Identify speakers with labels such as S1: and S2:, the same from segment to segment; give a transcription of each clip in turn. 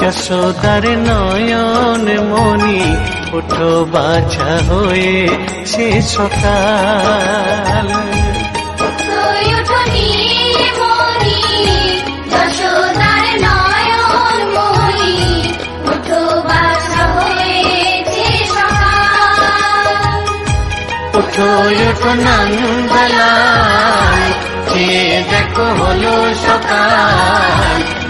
S1: যশোদার নয়ন মনি ওঠো বাছা হয়ে সে সকাল।
S2: ওঠো
S1: নন্দলাল যে দেখো হলো সকাল।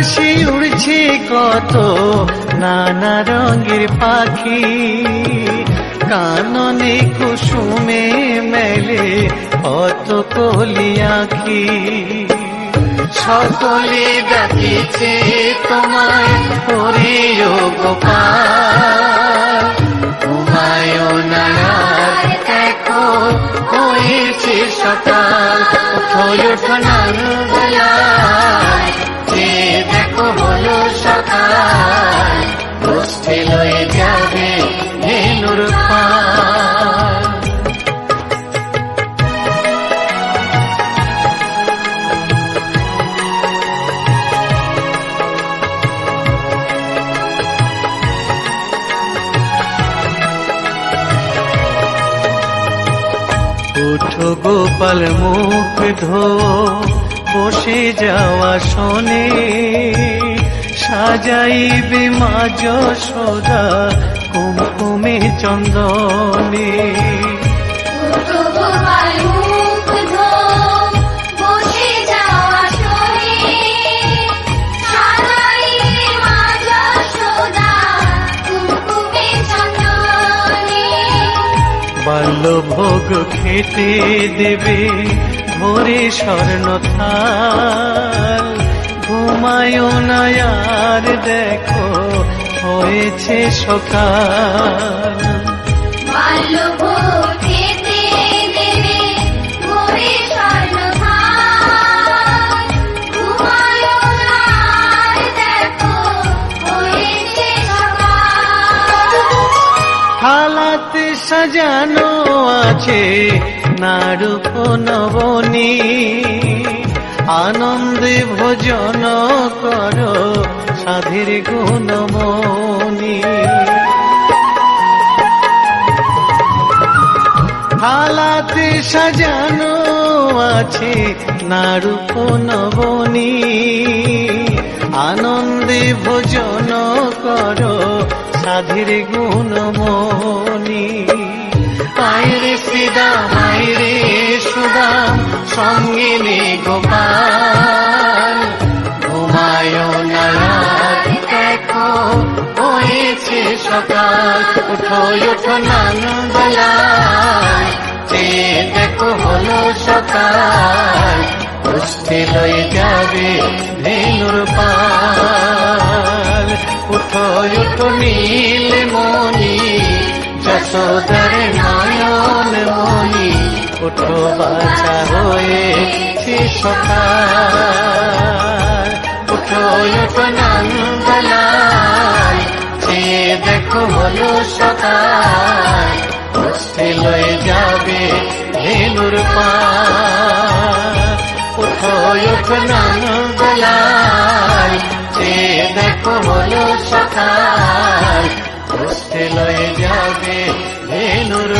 S1: আকাশে উড়ছে কত নানা রঙের পাখি। কাননে কুসুমে মেলে কত কলি আঁখি। সকলে ডাকিছে তোমায় দেখো, হয়েছে সকাল। ওঠো নন্দলাল যে হলো সকাল গোষ্ঠী লয়ে যাবে উঠো গোপাল মুখ ধো বসে যাওয়া শোনে। সাজাইবে মা যশোদা কুমকুমে চন্দনে। বাল্যভোগ খেতে দেবে ভোরে স্বর্ণ থাল ঘুমায় না আর দেখো হয়েছে সকাল। হালাতে সাজানো আছে নারূপ নবনী আনন্দে ভোজন করো সাধের গুণমণি হালাতে সাজানো আছে নারূপ নবনী আনন্দে ভোজন করো সাধের গুণমণি আয়রে শ্রীদাম আয়রে সুদাম সঙ্গে নে গোপাল ঘুমায় না দেখো, হয়েছে সকাল। উঠো নন্দলাল যে দেখো হলো সকাল গোষ্ঠী লয়ে যাবে ধেনুর পাল। উঠো উঠো নীল মনি যশোদার নয়ন মনি উঠো বাছা হয়ে সকাল। যে দেখো হলো সকাল। লয়ে যাবে উঠো নন্দলাল চেয়ে দেখো হলো সকাল। হয়ে যাবে ভেনুর